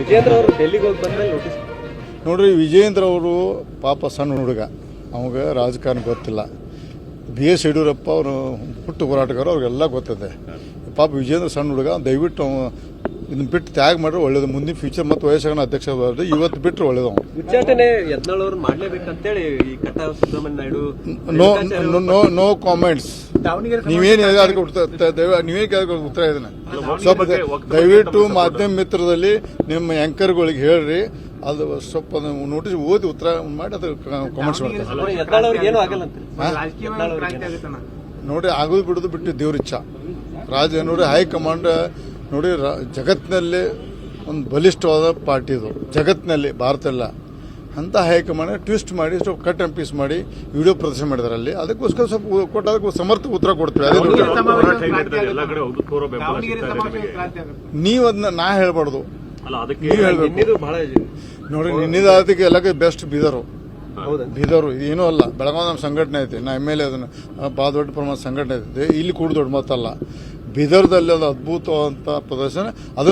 ವಿಜೇಂದ್ರ ಅವರು ಡೆಲ್ಲಿಗೆ ಹೋಗಿ ಬಂದ್ಮೇಲೆ ನೋಟಿಸ್ ನೋಡ್ರಿ ವಿಜೇಂದ್ರ ಅವರು ಪಾಪ ಸಣ್ಣ ಹುಡುಗ. ಅವಾಗ ರಾಜಕಾರಣ ಗೊತ್ತಿಲ್ಲ. ಬಿ ಎಸ್ ಯಡಿಯೂರಪ್ಪ ಅವರು ಪುಟ್ಟ ಹೋರಾಟಗಾರ ಅವ್ರಿಗೆಲ್ಲ ಗೊತ್ತದೆ. ಪಾಪ ವಿಜೇಂದ್ರ ಸಣ್ಣ ಹುಡುಗ ದಯವಿಟ್ಟು ಇದನ್ನ ಬಿಟ್ಟು ತ್ಯಾಗ ಮಾಡ್ರೆ ಒಳ್ಳೇದು. ಮುಂದಿನ ಫ್ಯೂಚರ್ ಮತ್ತು ವಯಸ್ಸಾಗ ಅಧ್ಯಕ್ಷ ಇವತ್ತು ಬಿಟ್ಟರೆ ಒಳ್ಳೇದು. ಉಚ್ಚಾಟನೆ ಯತ್ನಾಳ್ ಅವ್ರು ಮಾಡಲೇಬೇಕಂತೇಳಿ ಈ ಕಟ್ಟ ನಾಯ್ಡು ನೋ ನೋ ಕಾಮೆಂಟ್ಸ್ ನೀವೇನು ಹೇಳಿದ್ರೆ ಅದಕ್ಕೆ ಉತ್ತರ ನೀವೇ ಕೇಳಿದ್ರೆ ಉತ್ತರ ಇದನ್ನ ಸ್ವಲ್ಪ ದಯವಿಟ್ಟು ಮಾಧ್ಯಮ ಮಿತ್ರದಲ್ಲಿ ನಿಮ್ಮ ಆಂಕರ್ಗಳಿಗೆ ಹೇಳ್ರಿ. ಅದು ಸ್ವಲ್ಪ ನೋಟಿಸ್ ಓದಿ ಉತ್ತರ ಮಾಡಿ ಅದು ಕಾಮೆಂಟ್ಸ್ ಮಾಡ್ತಾರೆ ನೋಡಿ ಆಗೋದು ಬಿಡೋದು ಬಿಟ್ಟು ದೇವ್ರ ಇಚ್ಛ. ರಾಜ ನೋಡಿ ಹೈಕಮಾಂಡ್ ನೋಡಿ ರಾ- ಜಗತ್ತಿನಲ್ಲಿ ಒಂದು ಬಲಿಷ್ಠವಾದ ಪಾರ್ಟಿ ಇದು. ಜಗತ್ತಿನಲ್ಲಿ ಭಾರತ ಎಲ್ಲ ಅಂತ ಹೈಕಮಾಂಡ್ ಟ್ವಿಸ್ಟ್ ಮಾಡಿ ಸ್ವಲ್ಪ ಕಟ್ ಅಂಡ್ ಪೀಸ್ ಮಾಡಿ ವಿಡಿಯೋ ಪ್ರದರ್ಶನ ಮಾಡಿದಾರೆ ಅಲ್ಲಿ ಅದಕ್ಕೋಸ್ಕರ ಸ್ವಲ್ಪ ಕೊಟ್ಟ ಅದಕ್ಕೆ ಸಮರ್ಥ ಉತ್ತರ ಕೊಡ್ತೀವಿ. ನೀವು ಅದನ್ನ ನಾ ಹೇಳ್ಬಾರ್ದು. ಅಲ್ಲ ಅದಕ್ಕೆ ನೀವು ಹೇಳ್ಬೇಕು. ನೋಡಿ ನಿನ್ನಿದ ಅದಕ್ಕೆ ಎಲ್ಲ ಬೆಸ್ಟ್ ಬೀದರು. ಹೌದಾ? ಬೀದರು ಏನೂ ಅಲ್ಲ. ಬೆಳಗಾವಿ ನಮ್ಮ ಸಂಘಟನೆ ಐತಿ. ನಾ ಎಂ ಎಲ್ ಎ ಅದನ್ನು ಭಾಳ ದೊಡ್ಡ ಪ್ರಮಾಣದ ಸಂಘಟನೆ ಐತಿ. ಇಲ್ಲಿ ಕೂಡ ದೊಡ್ಡ ಮಾತಲ್ಲ. ಬೀದರ್ದಲ್ಲಿ ಅದು ಅದ್ಭುತವಾದಂಥ ಪ್ರದರ್ಶನ. ಅದು